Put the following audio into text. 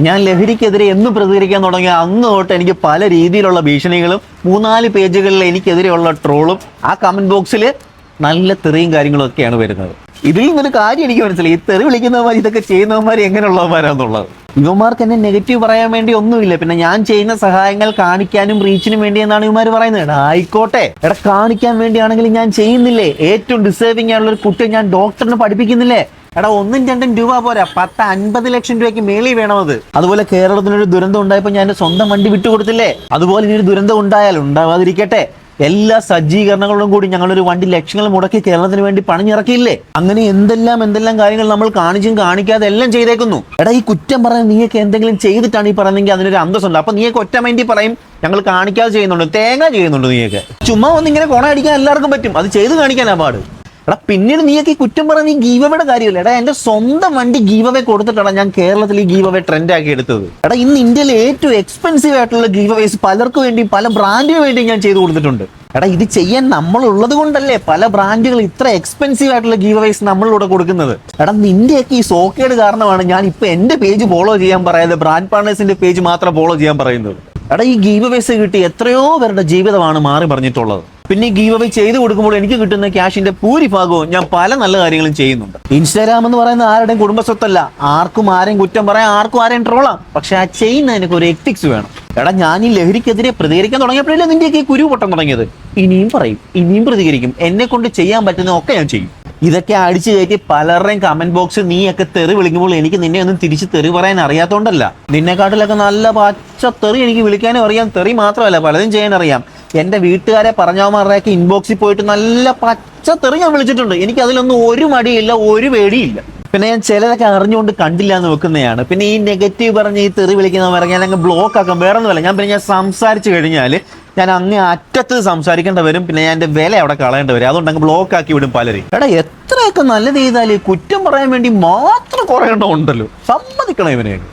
ഞാൻ ലഹരിക്കെതിരെ എന്ന് പ്രതികരിക്കാൻ തുടങ്ങിയ അന്ന് തൊട്ട് എനിക്ക് പല രീതിയിലുള്ള ഭീഷണികളും മൂന്നാൽ പേജുകളിൽ എനിക്കെതിരെയുള്ള ട്രോളും ആ കമന്റ് ബോക്സിൽ നല്ല തെറിയും കാര്യങ്ങളും ഒക്കെയാണ് വരുന്നത്. ഇതിൽ നിന്നൊരു കാര്യം എനിക്ക് മനസ്സിലായി. ഈ തെറി വിളിക്കുന്നവന്മാർ ഇതൊക്കെ ചെയ്യുന്നവന്മാർ എങ്ങനെയുള്ളവന്മാരാന്നുള്ളത് ഇവന്മാർക്ക് എന്നെ നെഗറ്റീവ് പറയാൻ വേണ്ടി ഒന്നുമില്ല. പിന്നെ ഞാൻ ചെയ്യുന്ന സഹായങ്ങൾ കാണിക്കാനും റീച്ചിനും വേണ്ടി എന്നാണ് ഇവന്മാർ പറയുന്നത്. ആയിക്കോട്ടെ. എടാ കാണിക്കാൻ വേണ്ടിയാണെങ്കിൽ ഞാൻ ചെയ്യുന്നില്ലേ? ഏറ്റവും ഡിസേർവിംഗ് ആയിട്ടുള്ള ഒരു കുട്ടിയെ ഞാൻ ഡോക്ടറിന് പഠിപ്പിക്കുന്നില്ലേ? എടാ ഒന്നും രണ്ടും രൂപ പോരാ. പത്ത് അൻപത് ലക്ഷം രൂപയ്ക്ക് മേളി വേണം അത്. അതുപോലെ കേരളത്തിനൊരു ദുരന്തം ഉണ്ടായപ്പോൾ ഞാൻ സ്വന്തം വണ്ടി വിട്ടുകൊടുത്തില്ലേ അതുപോലെ ഇനി ഒരു ദുരന്തം ഉണ്ടായാൽ ഉണ്ടാവാതിരിക്കട്ടെ. എല്ലാ സജ്ജീകരണങ്ങളോടും കൂടി ഞങ്ങളൊരു വണ്ടി ലക്ഷങ്ങൾ മുടക്കി കേരളത്തിന് വേണ്ടി പണിഞ്ഞിറക്കിയില്ലേ? അങ്ങനെ എന്തെല്ലാം എന്തെല്ലാം കാര്യങ്ങൾ നമ്മൾ കാണിച്ചും കാണിക്കാതെ എല്ലാം ചെയ്തേക്കുന്നു. എടാ ഈ കുറ്റം പറയാൻ നീയൊക്കെ എന്തെങ്കിലും ചെയ്തിട്ടാണ് ഈ പറയുന്നെങ്കിൽ അതിനൊരു അന്തസ്സുണ്ട്. അപ്പൊ നീയൊക്കെ ഒറ്റ മൈൻഡിൽ പറയും ഞങ്ങൾ കാണിക്കാതെ ചെയ്യുന്നുണ്ട്. തേങ്ങ ചെയ്യുന്നുണ്ട് നീയൊക്കെ. ചുമ്മാ ഒന്ന് ഇങ്ങനെ കൊണ അടിക്കാൻ എല്ലാവർക്കും പറ്റും. അത് ചെയ്ത് കാണിക്കാനാ പാട്. എടാ പിന്നീട് നീയൊക്കെ കുറ്റം പറഞ്ഞ നീ ഗീവയുടെ കാര്യമില്ല? എടാ എന്റെ സ്വന്തം വണ്ടി ഗീവവേ കൊടുത്തിട്ടാണ് ഞാൻ കേരളത്തിൽ ഈ ഗീവവേ ട്രെൻഡ് ആക്കി എടുത്തത്. എടാ ഇന്ന് ഇന്ത്യയിലെ ഏറ്റവും എക്സ്പെൻസീവ് ആയിട്ടുള്ള ഗീവവേസ് പലർക്കും വേണ്ടി പല ബ്രാൻഡിന് വേണ്ടി ഞാൻ ചെയ്തു കൊടുത്തിട്ടുണ്ട്. എടാ ഇത് ചെയ്യാൻ നമ്മൾ ഉള്ളത് കൊണ്ടല്ലേ പല ബ്രാൻഡുകൾ ഇത്ര എക്സ്പെൻസീവ് ആയിട്ടുള്ള ഗീവവേസ് നമ്മളിലൂടെ കൊടുക്കുന്നത്? എടാ നിന്റെയൊക്കെ ഈ സോക്കേട് കാരണമാണ് ഞാൻ ഇപ്പൊ എന്റെ പേജ് ഫോളോ ചെയ്യാൻ പറയാതെ ബ്രാൻഡ് പാർട്ണേഴ്സിന്റെ പേജ് മാത്രം ഫോളോ ചെയ്യാൻ പറയുന്നത്. എടാ ഈ ഗീവവേസ് കിട്ടി എത്രയോ പേരുടെ ജീവിതമാണ് മാറി പറഞ്ഞിട്ടുള്ളത് പിന്നെ ഗീവ് അവേ ചെയ്തു കൊടുക്കുമ്പോൾ എനിക്ക് കിട്ടുന്ന ക്യാഷിന്റെ ഭൂരിഭാഗവും ഞാൻ പല നല്ല കാര്യങ്ങളും ചെയ്യുന്നുണ്ട്. ഇൻസ്റ്റാഗ്രാം എന്ന് പറയുന്ന ആരുടെയും കുടുംബസ്വത്തല്ല. ആർക്കും ആരെയും കുറ്റം പറയാം ആർക്കും ആരെയും ട്രോളാം പക്ഷെ ആ ചെയ്യുന്നതിനൊക്കെ ഒരു എത്തിക്സ് വേണം. എടാ ഞാൻ ഈ ലഹരിക്കെതിരെ പ്രതികരിക്കാൻ തുടങ്ങിയപ്പോഴല്ലേ ഈ കുരു പൊട്ടം തുടങ്ങിയത്? ഇനിയും പറയും. ഇനിയും പ്രതികരിക്കും. എന്നെ കൊണ്ട് ചെയ്യാൻ പറ്റുന്ന ഒക്കെ ഞാൻ ചെയ്യും. ഇതൊക്കെ അടിച്ചു കയറ്റി പലരുടെയും കമന്റ് ബോക്സ് നീയൊക്കെ തെറി വിളിക്കുമ്പോൾ എനിക്ക് നിന്നെ ഒന്നും തിരിച്ച് തെറി പറയാൻ അറിയാത്തോണ്ടല്ല. നിന്നെക്കാട്ടിലൊക്കെ നല്ല പച്ച തെറി എനിക്ക് വിളിക്കാനും അറിയാം. തെറി മാത്രമല്ല പലതും ചെയ്യാൻ അറിയാം. എന്റെ വീട്ടുകാരെ പറഞ്ഞവന്മാരുടെയൊക്കെ ഇൻബോക്സിൽ പോയിട്ട് നല്ല പച്ച തെറി ഞാൻ വിളിച്ചിട്ടുണ്ട്. എനിക്ക് അതിലൊന്നും ഒരു മടിയില്ല ഒരു പേടിയില്ല. പിന്നെ ഞാൻ ചിലതൊക്കെ അറിഞ്ഞുകൊണ്ട് കണ്ടില്ല എന്ന് വെക്കുന്നതാണ് പിന്നെ ഈ നെഗറ്റീവ് പറഞ്ഞ് ഈ തെറി വിളിക്കുന്നവരെ ഞാൻ അങ്ങ് ബ്ലോക്ക് ആക്കും. വേറെ ഒന്നുമല്ല ഞാൻ പിന്നെ ഞാൻ സംസാരിച്ചു കഴിഞ്ഞാൽ ഞാൻ അങ്ങ് അറ്റത്ത് സംസാരിക്കേണ്ട വരും. പിന്നെ ഞാൻ എന്റെ വില അവിടെ കളയേണ്ടി വരും. അതുകൊണ്ട് അങ്ങ് ബ്ലോക്ക് ആക്കി വിടും പലരും എടാ എത്രയൊക്കെ നല്ലത് ചെയ്താൽ കുറ്റം പറയാൻ വേണ്ടി മാത്രം കുറയേണ്ട ഉണ്ടല്ലോ. സമ്മതിക്കണം ഇവനെയൊക്കെ.